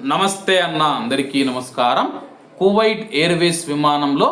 నమస్తే అన్న అందరికీ నమస్కారం. కువైట్ ఎయిర్వేస్ విమానంలో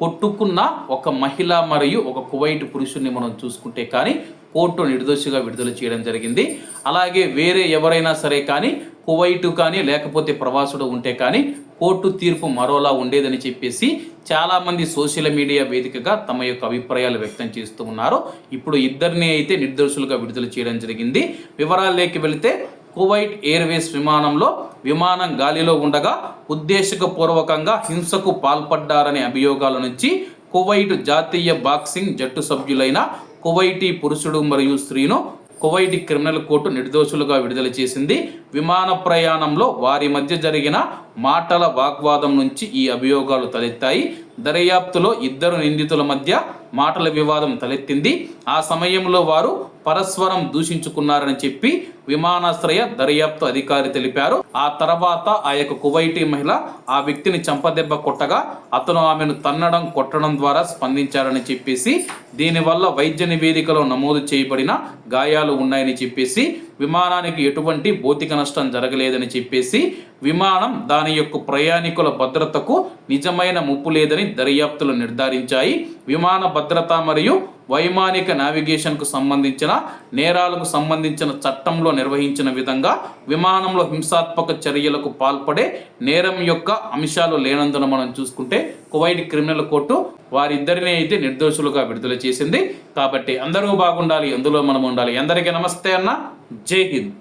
కొట్టుకున్న ఒక మహిళ మరియు ఒక కువైట్ పురుషుణ్ణి మనం చూసుకుంటే కానీ కోర్టు నిర్దోషిగా విడుదల చేయడం జరిగింది. అలాగే వేరే ఎవరైనా సరే కానీ కువైటు కానీ లేకపోతే ప్రవాసుడు ఉంటే కానీ కోర్టు తీర్పు మరోలా ఉండేదని చెప్పేసి చాలామంది సోషల్ మీడియా వేదికగా తమ యొక్క అభిప్రాయాలు వ్యక్తం చేస్తూ ఉన్నారు. ఇప్పుడు ఇద్దరిని అయితే నిర్దోషులుగా విడుదల చేయడం జరిగింది. వివరాల్లోకి వెళితే కువైట్ ఎయిర్వేస్ విమానంలో విమానం గాలిలో ఉండగా ఉద్దేశపూర్వకంగా హింసకు పాల్పడ్డారనే అభియోగాల నుంచి కువైట్ జాతీయ బాక్సింగ్ జట్టు సభ్యులైన కువైటీ పురుషుడు మరియు స్త్రీను కువైటి క్రిమినల్ కోర్టు నిర్దోషులుగా విడుదల చేసింది. విమాన ప్రయాణంలో వారి మధ్య జరిగిన మాటల వాగ్వాదం నుంచి ఈ అభియోగాలు తలెత్తాయి. దర్యాప్తులో ఇద్దరు నిందితుల మధ్య మాటల వివాదం తలెత్తింది. ఆ సమయంలో వారు పరస్పరం దూషించుకున్నారని చెప్పి విమానాశ్రయ దర్యాప్తు అధికారి తెలిపారు. ఆ తర్వాత ఆ యొక్క కువైటీ మహిళ ఆ వ్యక్తిని చంపదెబ్బ కొట్టగా అతను ఆమెను తన్నడం కొట్టడం ద్వారా స్పందించారని చెప్పేసి దీనివల్ల వైద్య నివేదికలో నమోదు చేయబడిన గాయాలు ఉన్నాయని చెప్పేసి విమానానికి ఎటువంటి భౌతిక నష్టం జరగలేదని చెప్పేసి విమానం దాని యొక్క ప్రయాణికుల భద్రతకు నిజమైన ముప్పు లేదని దర్యాప్తులు నిర్ధారించాయి. విమాన భద్రత మరియు వైమానిక నావిగేషన్కు సంబంధించిన నేరాలకు సంబంధించిన చట్టంలో నిర్వహించిన విధంగా విమానంలో హింసాత్మక చర్యలకు పాల్పడే నేరం యొక్క అంశాలు లేనందున మనం చూసుకుంటే కువైట్ క్రిమినల్ కోర్టు వారిద్దరిని అయితే నిర్దోషులుగా విడుదల చేసింది. కాబట్టి అందరూ బాగుండాలి అందులో మనం ఉండాలి. అందరికీ నమస్తే అన్న. జై హింద్.